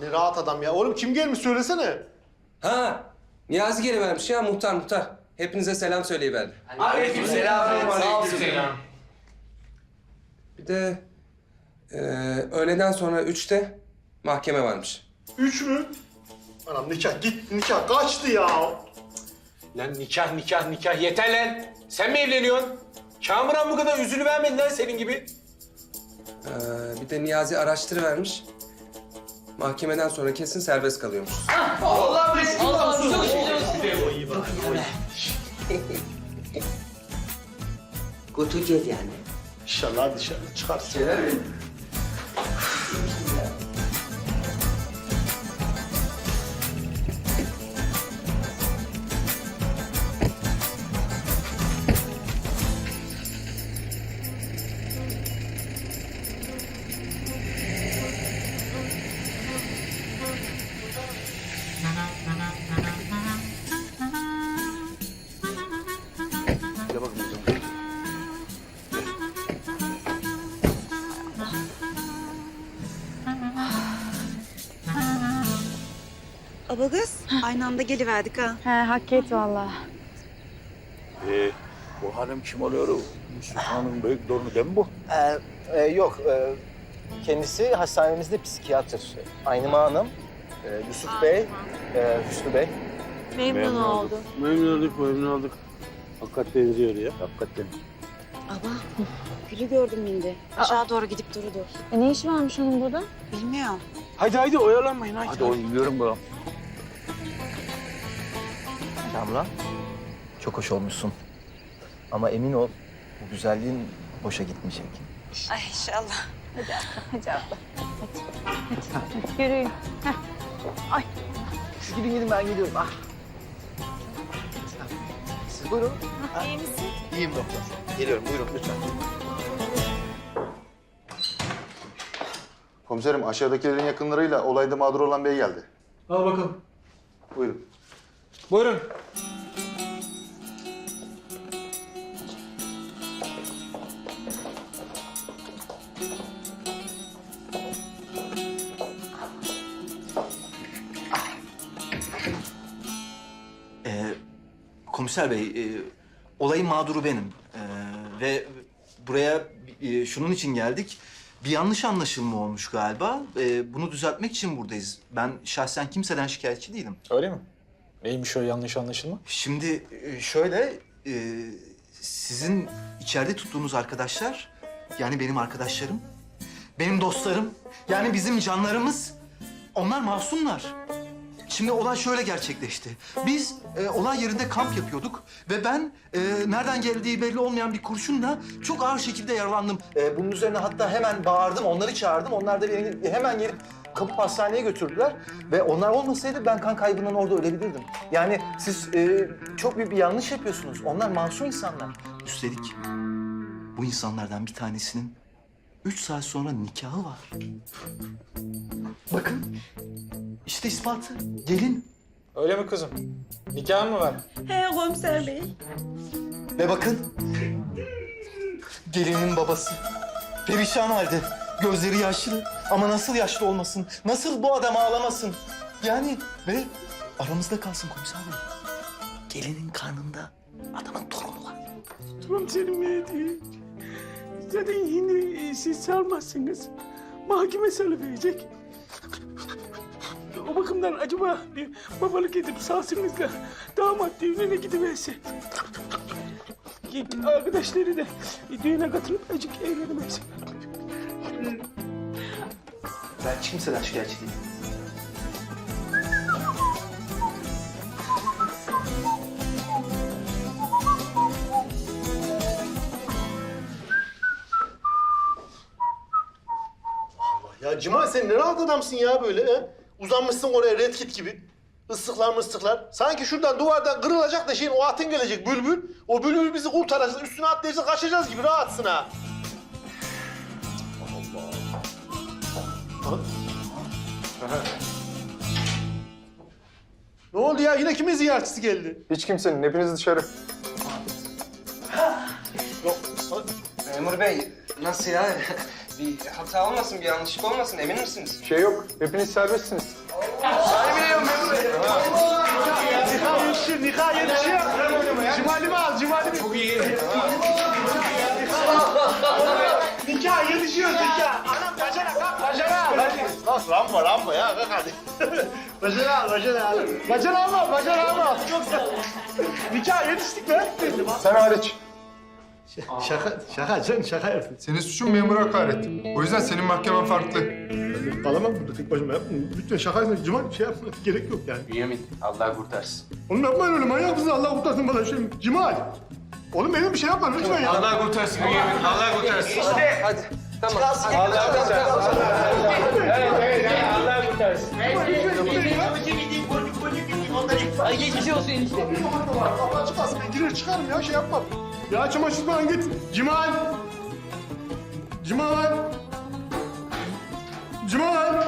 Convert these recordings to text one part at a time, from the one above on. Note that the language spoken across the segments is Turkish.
Ne rahat adam ya. Oğlum kim gelmiş söylesene. Ha, Niyazi geri vermiş ya muhtar muhtar. Hepinize selam söyleyiverdi. Aleykümselam. Sağ olsun. Bir de e, öğleden sonra üçte mahkeme varmış. Üç mü? Anam nikah git nikah kaçtı ya. Lan nikah nikah nikah yeter lan. Sen mi evleniyorsun? Kamuran bu kadar üzülü vermedi lan senin gibi. E, bir de Niyazi araştırıvermiş. Mahkemeden sonra kesin serbest kalıyormuş. Götüreceğiz yani. İnşallah dışarı çıkarsın. Aba kız, aynı anda geliverdik ha. He hak et valla. Ee, bu hanım kim oluyor? Yusuf Hanım büyük torunu değil mi bu? Ee, e, yok, e, kendisi hastanemizde psikiyatr. Aynıma Hanım, e, Yusuf Bey, e, Hüsnü Bey. Memnun, oldum. Memnun olduk, memnun olduk. Hakikat benziyor ya. Hakikaten. Aba, Gül'ü gördüm mindi. Aşağı doğru gidip durdu. E, ne işi varmış onun burada? Bilmiyorum. Haydi haydi oyalanmayın haydi. Hadi oynuyorum bu. Damla, çok hoş olmuşsun. Ama emin ol, bu güzelliğin boşa gitmeyecek. Ay inşallah. Hadi abla. Hadi. Hadi. Hadi. Yürüyün. Siz gidin gidin ben gidiyorum. Ah. Siz buyurun. İyi misin? İyiyim doktor. Geliyorum, buyurun lütfen. Komiserim aşağıdakilerin yakınlarıyla olayda mağdur olan bey geldi. Al bakalım. Buyurun. Buyurun. Komiser bey, e, olayın mağduru benim. Ee, ve buraya e, şunun için geldik. Bir yanlış anlaşılma olmuş galiba. Ee, bunu düzeltmek için buradayız. Ben şahsen kimseden şikayetçi değilim. Öyle mi? Neymiş o yanlış anlaşılma? Şimdi e, şöyle, e, sizin içeride tuttuğunuz arkadaşlar, yani benim arkadaşlarım, benim dostlarım, yani bizim canlarımız, onlar masumlar. Şimdi olay şöyle gerçekleşti. Biz e, olay yerinde kamp yapıyorduk ve ben e, nereden geldiği belli olmayan bir kurşunla çok ağır şekilde yaralandım. E, bunun üzerine hatta hemen bağırdım, onları çağırdım. Onlar da beni hemen gelip kapıp hastaneye götürdüler. Ve onlar olmasaydı ben kan kaybından orada ölebilirdim. Yani siz e, çok büyük bir yanlış yapıyorsunuz. Onlar masum insanlar. Üstelik bu insanlardan bir tanesinin üç saat sonra nikahı var. Bakın, işte ispatı. Gelin. Öyle mi kızım? Nikahın mı var? He komiser bey. Ve bakın, gelinin babası. Perişan halde, gözleri yaşlı. Ama nasıl yaşlı olmasın? Nasıl bu adam ağlamasın? Yani ve aramızda kalsın komiser bey. Gelinin karnında adamın torunu var. Komiserim Mehdi. Zaten yine e, siz salmazsınız. Mahkeme salıverecek. O bakımdan acaba babalık edip salsınız da damat düğününe gidiverse. E, Arkadaşları da düğüne katılıp acık eğlenemez. Ben kimseden şikayetçi değilim. Cemal sen ne rahat adamsın ya böyle he? Uzanmışsın oraya red kit gibi. Islıklar mıslıklar. Sanki şuradan duvardan kırılacak da şeyin o atın gelecek bülbül. O bülbül bizi kurtaracak. Üstüne atlayacak kaçacağız gibi rahatsın ha. Allah Allah. Ne oldu ya? Yine kimin ziyaretçisi geldi? Hiç kimsenin, hepiniz dışarı. Yok. Memur bey nasıl ya? Bir hata olmasın, bir yanlışlık olmasın. Emin misiniz? Şey yok. Hepiniz serbestsiniz. Nikah yetişiyor, nikah yetişiyor. Cimalimi al, cimalimi. Çok iyi. Nikah yetişiyor, nikah. Anam bacana kalk, bacana al. Hadi. Kalk, Rambo, Rambo ya, kalk hadi. bacana al, bacana al. Bacana alma, bacana alma. Yoksa nikah yetiştik be. Sen hariç. Şaka, şaka canım, şaka yaptım. Senin suçun memura hakaret. O yüzden senin mahkemen farklı. Kalamam burada tek başıma yapma. Lütfen şakayla Cimal şey yapma, gerek yok yani. Bünyamin Allah kurtarsın. Oğlum yapmayın öyle, manyak mısın? Allah kurtarsın bana şey. Cimal. Oğlum benim bir şey yapma lütfen ya. Allah kurtarsın Bünyamin. Allah kurtarsın. İşte. Hadi, tamam. Allah kurtarsın. Evet evet evet, Allah kurtarsın. Ay geçmiş olsun enişte. Kapı açık kalsın, ben girer çıkarım ya, şey yapmam. Ya çamaşır falan git. Cimal. Cimal. Cimal.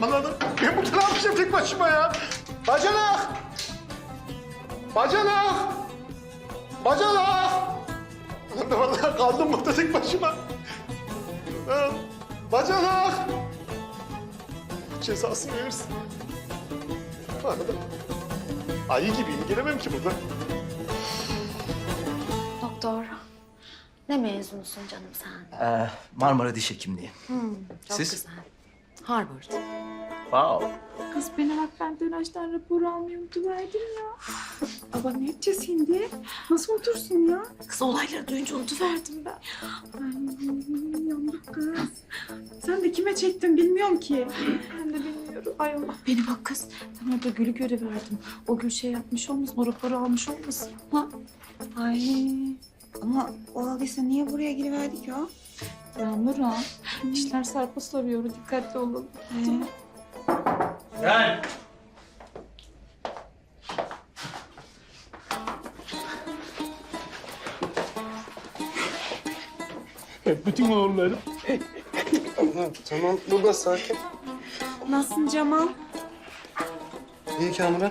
Bana da, ben bu ne yapacağım tek başıma ya? Bacanak. Bacanak. Bacanak. Ben vallahi kaldım burada tek başıma. Bacanak. Cezasını verirsin. Arada ayı gibiyim, gelemem ki burada. Ne mezunusun canım sen? Ee, Marmara Diş Hekimliği. Çok Siz? güzel. Harvard. Wow. Kız bana bak ben döneşten rapor almayı unutuverdim ya. Baba ne yapacağız şimdi? Nasıl otursun ya? Kız olayları duyunca unutuverdim ben. Ay yandık kız. Sen de kime çektin bilmiyorum ki. Ben de bilmiyorum. Ay Allah beni bak kız. Ben orada Gül'ü göreverdim. O Gül şey yapmış olmasın, o raporu almış olmasın. Ha? Ay. Ama o halde niye buraya giriverdik ya? Yağmur ha. İşler sarpa sarıyor. Dikkatli olalım. Ee, Gel. Bütün oğullarım. Tamam, burada sakin. Nasılsın Cemal? İyi Kamuran.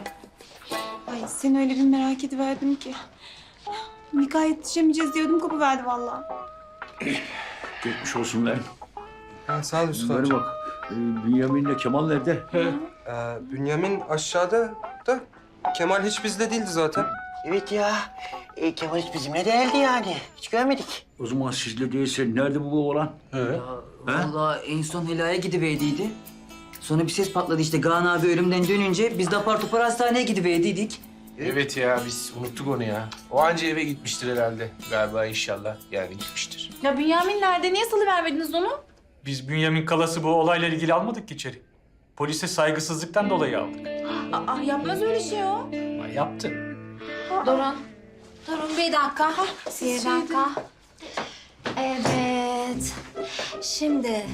Ay seni öyle bir merak ediverdim ki. Nikah yetişemeyeceğiz diyordum kapıverdi vallahi. Geçmiş olsun lan. Ha, sağ ol Yusuf amca. bak. e, Bünyamin'le Kemal nerede? Ee, Bünyamin aşağıda da Kemal hiç bizde değildi zaten. Evet ya. E, Kemal hiç bizimle değildi yani. Hiç görmedik. O zaman sizle değilse nerede bu oğlan? Vallahi en son helaya gidiverdiydi. Sonra bir ses patladı işte Kaan abi ölümden dönünce biz de apar topar hastaneye gidiverdiydik. Evet ya biz unuttuk onu ya. O anca eve gitmiştir herhalde. Galiba inşallah yani gitmiştir. Ya Bünyamin nerede? Niye salıvermediniz onu? Biz Bünyamin Kalas'ı bu olayla ilgili almadık ki içeri. Polise saygısızlıktan dolayı aldık. Aa, yapmaz öyle şey o. Ama yaptı. Durun. Durun bir dakika. Bir dakika. Evet. Şimdi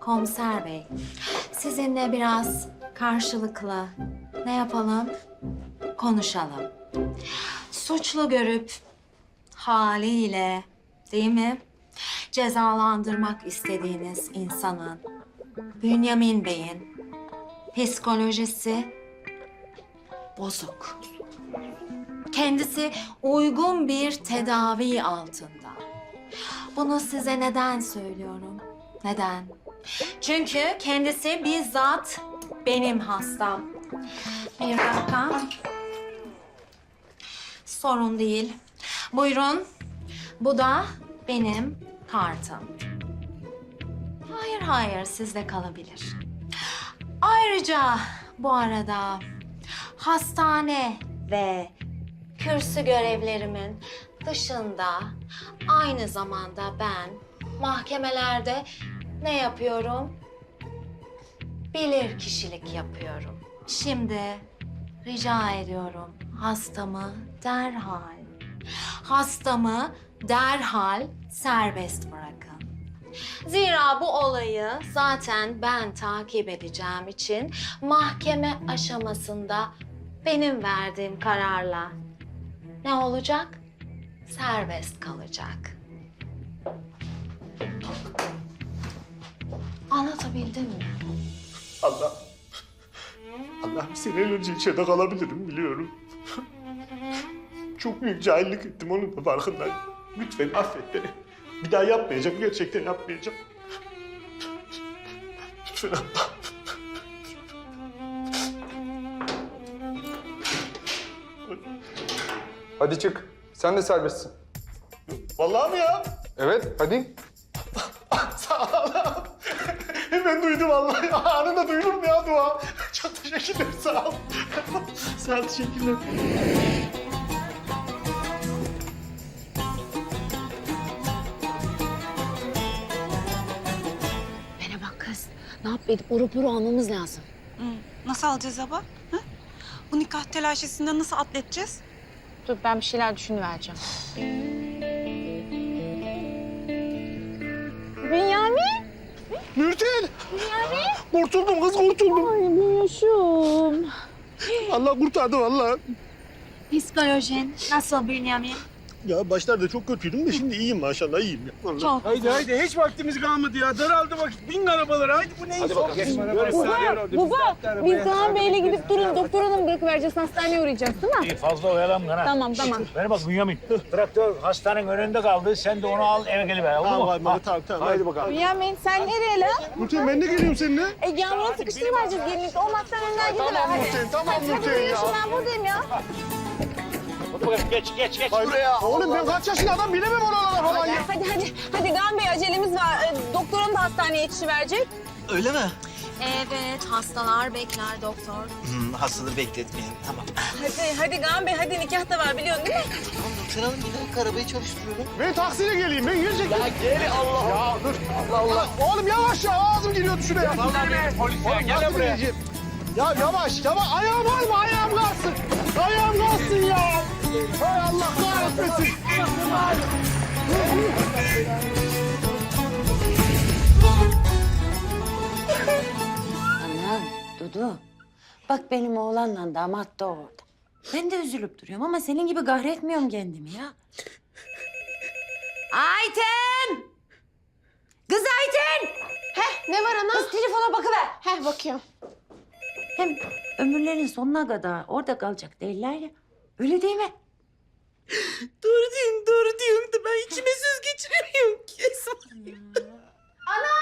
komiser bey, sizinle biraz karşılıklı ne yapalım? Konuşalım. Suçlu görüp haliyle değil mi? Cezalandırmak istediğiniz insanın Bünyamin Bey'in psikolojisi bozuk. Kendisi uygun bir tedavi altında. Bunu size neden söylüyorum? Neden? Çünkü kendisi bizzat benim hastam. Bir dakika. Sorun değil. Buyurun. Bu da benim kartım. Hayır hayır sizde kalabilir. Ayrıca bu arada hastane ve kürsü görevlerimin dışında aynı zamanda ben mahkemelerde ne yapıyorum? Bilir kişilik yapıyorum. Şimdi rica ediyorum hastamı derhal, hastamı derhal serbest bırakın. Zira bu olayı zaten ben takip edeceğim için mahkeme aşamasında benim verdiğim kararla ne olacak? Serbest kalacak. Anlatabildim mi? Allah. Allah seneler önce içeride kalabilirim biliyorum. Çok büyük cahillik ettim onun da farkındayım. Lütfen affet beni. Bir daha yapmayacağım, gerçekten yapmayacağım. Lütfen Allah. Hadi çık. Sen de serbestsin. Vallahi mi ya? Evet, hadi. Sağ ol. Hemen duydum vallahi. Anında duyulur mu ya dua? Çok teşekkürler sağ ol. sağ ol teşekkürler. Edip o raporu almamız lazım. Nasıl alacağız abla? Ha? Bu nikah telaşesinden nasıl atleteceğiz? Dur ben bir şeyler düşünüvereceğim. Bünyamin. Nurten. Kurtuldum kız kurtuldum. Ay yaşım. Allah kurtardı vallahi. Psikolojen. Nasıl Bünyamin? Ya başlarda çok kötüydüm de şimdi iyiyim maşallah iyiyim. Ya. Vallahi. Çok. Haydi haydi hiç vaktimiz kalmadı ya. Daraldı vakit. Bin arabalara haydi bu ne? Hadi bakalım geç. Baba, biz Kaan Bey'le gidip durun. Doktor hanım bırakıvereceğiz. Hastaneye uğrayacağız değil mi? İyi fazla oyalanma ha. Tamam, tamam. Ver bak Bünyamin. Traktör hastanenin önünde kaldı. Sen de onu al eve geliver. Olur mu? Tamam, tamam, tamam. Haydi bakalım. Bünyamin sen nereye lan? Nurten ben de geliyorum seninle. E Yağmur'a sıkıştırıvereceğiz gelinlikle. O hastaneden gidiver Tamam. Nurten, tamam Nurten ya. ben buradayım ya. Hadi bakalım geç geç geç. Buraya. Oğlum ben kaç yaşında adam bilemem oralara falan ya. Hadi hadi. Hadi Kaan Bey acelemiz var. E, doktorun da hastaneye yetişiverecek. Öyle mi? Evet hastalar bekler doktor. Hmm, hastaları bekletmeyin. Tamam. Hadi hadi Kaan Bey hadi nikah da var biliyorsun değil mi? Sen alın bir dakika arabayı çalıştırıyorum. Ben taksiyle geleyim. Ben gelecek. Ya geri Allah. Ya dur. Allah Allah. Oğlum yavaş ya. Ağzım giriyordu şuraya. Polis ya gel buraya. Ya yavaş yavaş. Ayağım var mı? Ayağım kalsın. Ayağım kalsın ya. Hay Allah kahretmesin. Anam, Dudu. Bak benim oğlanla damat da orada. Ben de üzülüp duruyorum ama senin gibi kahretmiyorum kendimi ya. Ayten! Kız Ayten! Heh ne var ana? Kız telefona bakıver. Heh bakıyorum. Hem ömürlerin sonuna kadar orada kalacak değiller ya. Öyle değil mi? Doğru diyorsun, doğru diyorsun da ben içime söz geçiremiyorum ki. Ana!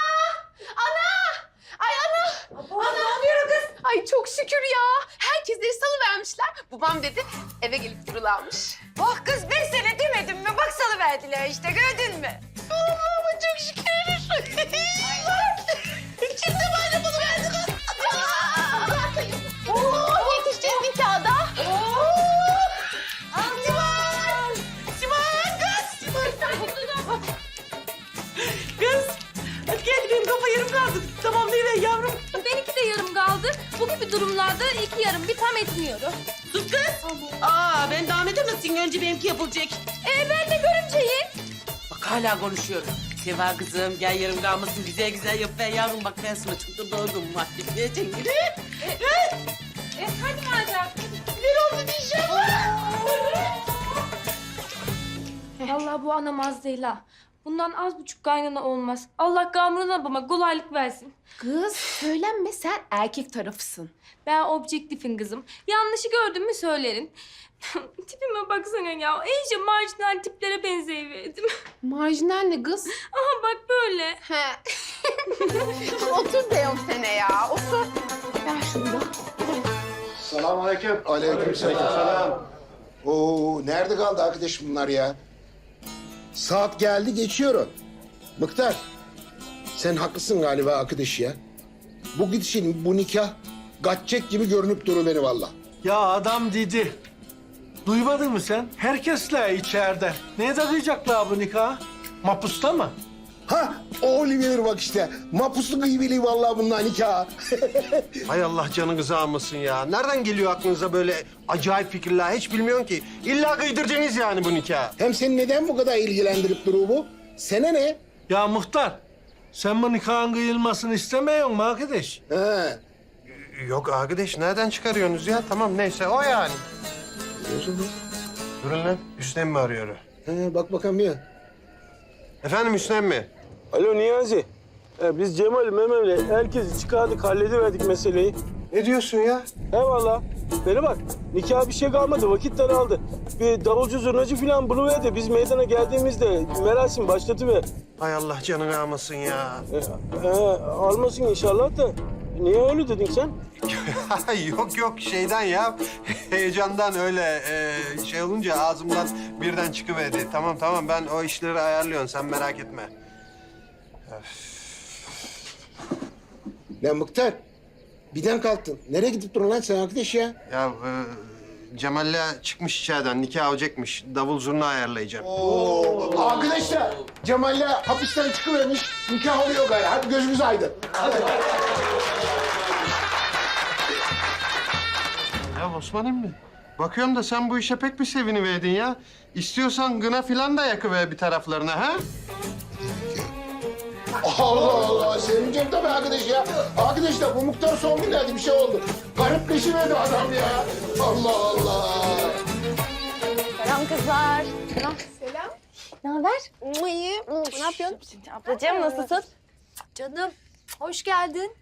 Ay ana! Ana ne oluyor kız? Ay çok şükür ya. Herkesleri salı vermişler. Babam dedi eve gelip durulanmış. Oh kız ben sana demedim mi? Bak salıverdiler işte gördün mü? Allah'ıma çok şükür. Durumlarda iki yarım bir tam etmiyor. Sus kız. Aa ben devam edemezsin. Önce benimki yapılacak. E ben de görümceyim. Bak hala konuşuyorum. Seva kızım gel yarım kalmasın güzel güzel yap ver yavrum bak ben sana çok da doğdum vakti. Diyeceksin gibi. E hadi madem. Allah bu anam az değil ha. Bundan az buçuk kaynana olmaz. Allah gamrına bana kolaylık versin. Kız söylenme sen erkek tarafısın. Ben objektifim kızım. Yanlışı gördün mü söylerin. Tipime baksana ya. İyice marjinal tiplere benzeyiverdim. Marjinal ne kız? Aha bak böyle. He. Otur diyorum sana ya. Otur. Ver şunu da. Selamünaleyküm. Aleykümselam. Oo, nerede kaldı arkadaş bunlar ya? Saat geldi geçiyorum. Mıktar, sen haklısın galiba arkadaş ya. Bu gidişin, bu nikah kaçacak gibi görünüp duru beni valla. Ya adam dedi. Duymadın mı sen? Herkesle içeride. Neye takacaklar bu nikah? Mapusta mı? Ha, o Oliver bak işte. Mapuslu gıybeli vallahi bunlar nikah. Hay Allah canınızı almasın ya. Nereden geliyor aklınıza böyle acayip fikirler? Hiç bilmiyorsun ki. İlla kıydıracaksınız yani bu nikahı. Hem seni neden bu kadar ilgilendirip duru bu? Sene ne? Ya muhtar, sen bu nikahın kıyılmasını istemiyor musun arkadaş? He. Yok arkadaş nereden çıkarıyorsunuz ya? Tamam neyse o yani. Durun lan. Hüsnem mi arıyor? He, bak bakalım bir. Efendim Hüsnem mi? Alo Niyazi. Ee, biz Cemal, Memem'le herkesi çıkardık, hallediverdik meseleyi. Ne diyorsun ya? Eyvallah. Bana bak, nikah bir şey kalmadı, vakit daraldı. Bir davulcu zurnacı falan buluver de biz meydana geldiğimizde merasim başlatıver. Hay Allah canını almasın ya. E, e, almasın inşallah da. Niye öyle dedin sen? yok yok şeyden ya. Heyecandan öyle e, şey olunca ağzımdan birden çıkıverdi. Tamam tamam ben o işleri ayarlıyorum sen merak etme. Lan Mıktar, birden kalktın. Nereye gidip durun lan sen arkadaş ya? Ya e, Cemal'le çıkmış içeriden nikah olacakmış. Davul zurna ayarlayacağım. Oo, arkadaşlar Cemal'le hapisten çıkıvermiş. Nikah oluyor gayet. Hadi gözümüz aydın. Ya Osman emmi. Bakıyorum da sen bu işe pek bir seviniverdin ya. İstiyorsan gına filan da yakıver bir taraflarına ha? Allah Allah, sevineceğim tabii arkadaş ya. Arkadaşlar bu muhtar son günlerde bir şey oldu. Garipleşiverdi adam ya. Allah Allah. Selam kızlar. Selam. Selam. Ne haber? İyi. Ne yapıyorsun? Ablacığım nasılsın? Canım, hoş geldin.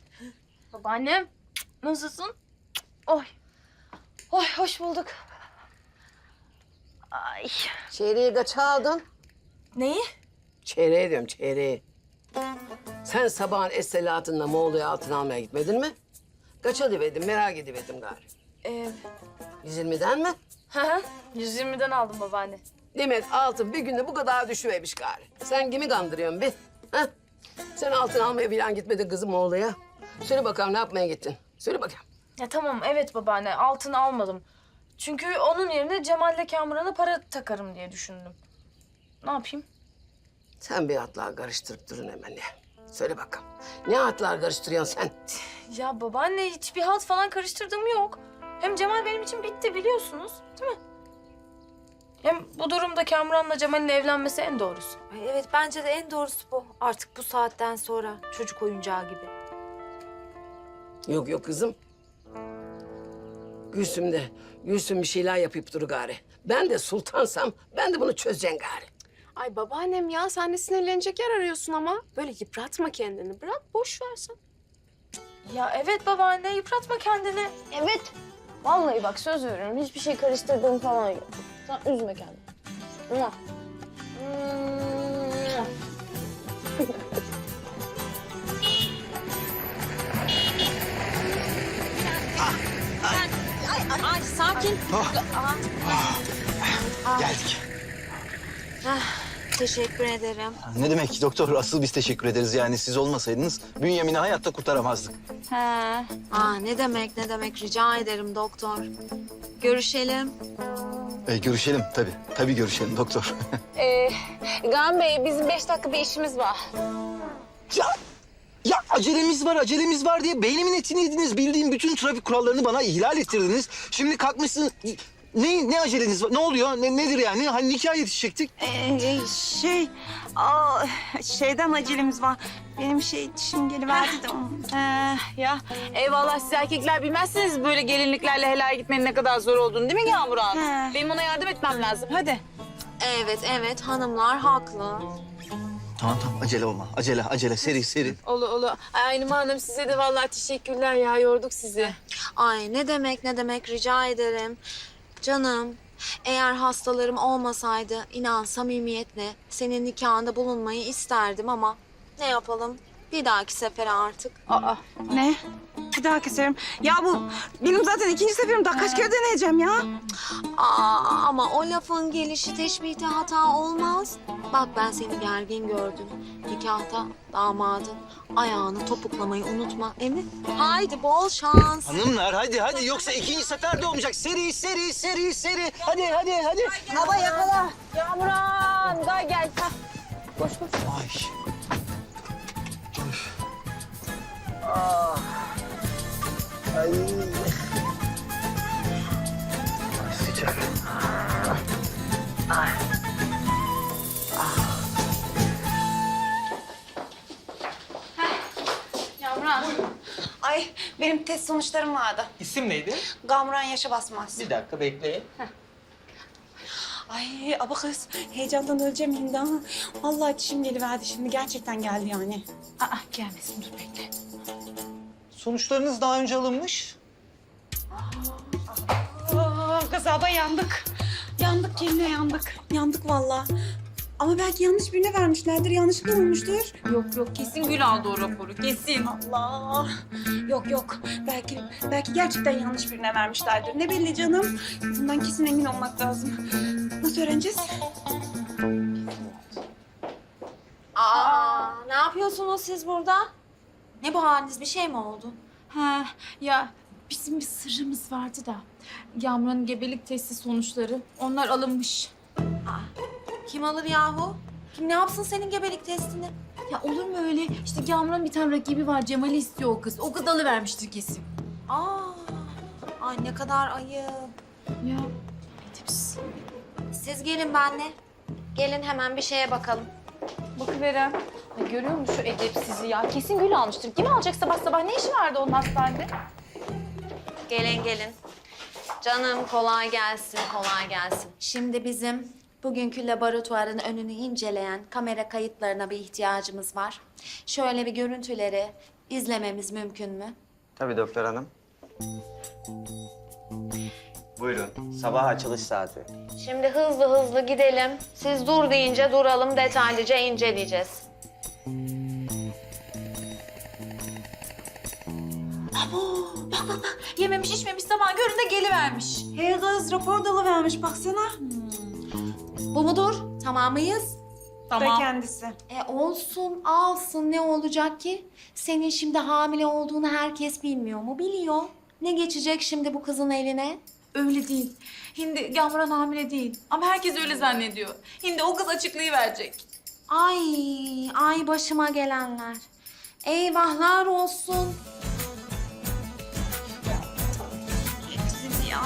Babaannem. Nasılsın? Oy. Oy hoş bulduk. Ay. Çeyreği kaç aldın? Neyi? Çeyreği diyorum çeyreği. Sen sabahın esselatında Moğol'u altın almaya gitmedin mi? Kaç alıverdin merak ediverdim gari. Ee, 120'den mi? hı hı, 120'den aldım babaanne. Demek altın bir günde bu kadar düşüvermiş gari. Sen kimi kandırıyorsun bir? Ha? Sen altın almaya falan gitmedin kızım Moğol'uya. Söyle bakalım ne yapmaya gittin? Söyle bakayım. Ya tamam evet babaanne altın almadım. Çünkü onun yerine Cemal'le Kamuran'a para takarım diye düşündüm. Ne yapayım? Sen bir atlar karıştırıp durun hemen ya. Söyle bakalım. Ne atlar karıştırıyorsun sen? Ya babaanne hiçbir halt falan karıştırdığım yok. Hem Cemal benim için bitti biliyorsunuz değil mi? Hem bu durumda Kamuran'la Cemal'in evlenmesi en doğrusu. evet bence de en doğrusu bu. Artık bu saatten sonra çocuk oyuncağı gibi. Yok yok kızım. Gülsüm de, Gülsüm bir şeyler yapıp duru gari. Ben de sultansam ben de bunu çözeceğim gari. Ay babaannem ya sen de sinirlenecek yer arıyorsun ama. Böyle yıpratma kendini. Bırak boş versen. Ya evet babaanne yıpratma kendini. Evet. Vallahi bak söz veriyorum. Hiçbir şey karıştırdığım falan yok. Sen üzme kendini. Mua. Mua. Ay sakin. Geldik. Teşekkür ederim. Ne demek doktor? Asıl biz teşekkür ederiz. Yani siz olmasaydınız Bünyamin'i hayatta kurtaramazdık. He. Aa, ne demek ne demek rica ederim doktor. Görüşelim. Ee, görüşelim tabii. Tabii görüşelim doktor. Ee, Gan Bey bizim beş dakika bir işimiz var. ya, ya acelemiz var, acelemiz var diye beynimin etini yediniz. Bildiğim bütün trafik kurallarını bana ihlal ettirdiniz. Şimdi kalkmışsınız... Ne, ne aceleniz var? Ne oluyor? Ne, nedir yani? Hani nikah yetişecektik. Ee, şey, aa, şeyden acelemiz var. Benim şey dişim geliverdi de. Ee, ya eyvallah siz erkekler bilmezsiniz böyle gelinliklerle helal gitmenin ne kadar zor olduğunu değil mi Kamuran? Benim ona yardım etmem lazım. Hadi. Evet evet hanımlar haklı. Tamam tamam acele olma. Acele, acele. Seri, seri. Olu olu. Ay Aynı Hanım size de vallahi teşekkürler ya yorduk sizi. Ay ne demek ne demek rica ederim. Canım eğer hastalarım olmasaydı inan samimiyetle senin nikahında bulunmayı isterdim ama ne yapalım bir dahaki sefere artık. Aa, ne? Bir daha keserim. Ya bu benim zaten ikinci seferim. Daha kaç kere deneyeceğim ya? Aa, ama o lafın gelişi teşbihte hata olmaz. Bak ben seni gergin gördüm. Nikahta damadın ayağını topuklamayı unutma emin. Haydi bol şans. Hanımlar hadi hadi yoksa ikinci sefer de olmayacak. Seri, seri, seri, seri. Hadi, hadi, hadi. Hava yakala. Kamuran gel gel. Ay. Ay. Ay sıcak. Kamuran. Ay benim test sonuçlarım vardı. İsim neydi? Gamuran yaşa basmaz. Bir dakika bekleyin. Ay aba kız heyecandan öleceğim şimdi. Vallahi dişim geliverdi şimdi gerçekten geldi yani. Aa gelmesin dur bekle. Sonuçlarınız daha önce alınmış. Bu kazada yandık. Yandık yeminle yandık. Yandık vallahi. Ama belki yanlış birine vermişlerdir. Yanlışlıkla olmuştur. Yok yok kesin Gül aldı o raporu kesin. Allah. Yok yok. Belki belki gerçekten yanlış birine vermişlerdir. Ne belli canım. Bundan kesin emin olmak lazım. Nasıl öğreneceğiz? Aa, ne yapıyorsunuz siz burada? Ne bu haliniz? Bir şey mi oldu? Ha ya bizim bir sırrımız vardı da. Yağmur'un gebelik testi sonuçları onlar alınmış. Kim alır yahu? Kim ne yapsın senin gebelik testini? Ya olur mu öyle? İşte Yağmur'un bir tane rakibi var Cemal'i istiyor o kız. O kız alıvermiştir kesin. Aa, ay ne kadar ayıp. Ya Siz gelin benle. Gelin hemen bir şeye bakalım. bakıverem. Ay görüyor musun şu edepsizi ya? Kesin Gül almıştır. Kim alacak sabah sabah? Ne işi vardı onun hastanede? Gelin gelin. Canım kolay gelsin, kolay gelsin. Şimdi bizim bugünkü laboratuvarın önünü inceleyen kamera kayıtlarına bir ihtiyacımız var. Şöyle bir görüntüleri izlememiz mümkün mü? Tabii doktor hanım. Buyurun. Sabah açılış saati. Şimdi hızlı hızlı gidelim. Siz dur deyince duralım, detaylıca inceleyeceğiz. Abo bak bak bak. Yememiş içmemiş zaman göründe gelivermiş. Hey kız rapor dalı vermiş baksana. Bu mudur? Tamam mıyız? Da kendisi. E olsun, alsın. Ne olacak ki? Senin şimdi hamile olduğunu herkes bilmiyor mu? Biliyor. Ne geçecek şimdi bu kızın eline? Öyle değil. Hindi Yağmur'un hamile değil. Ama herkes öyle zannediyor. Hindi o kız açıklığı verecek. Ay, ay başıma gelenler. Eyvahlar olsun. Siz ya.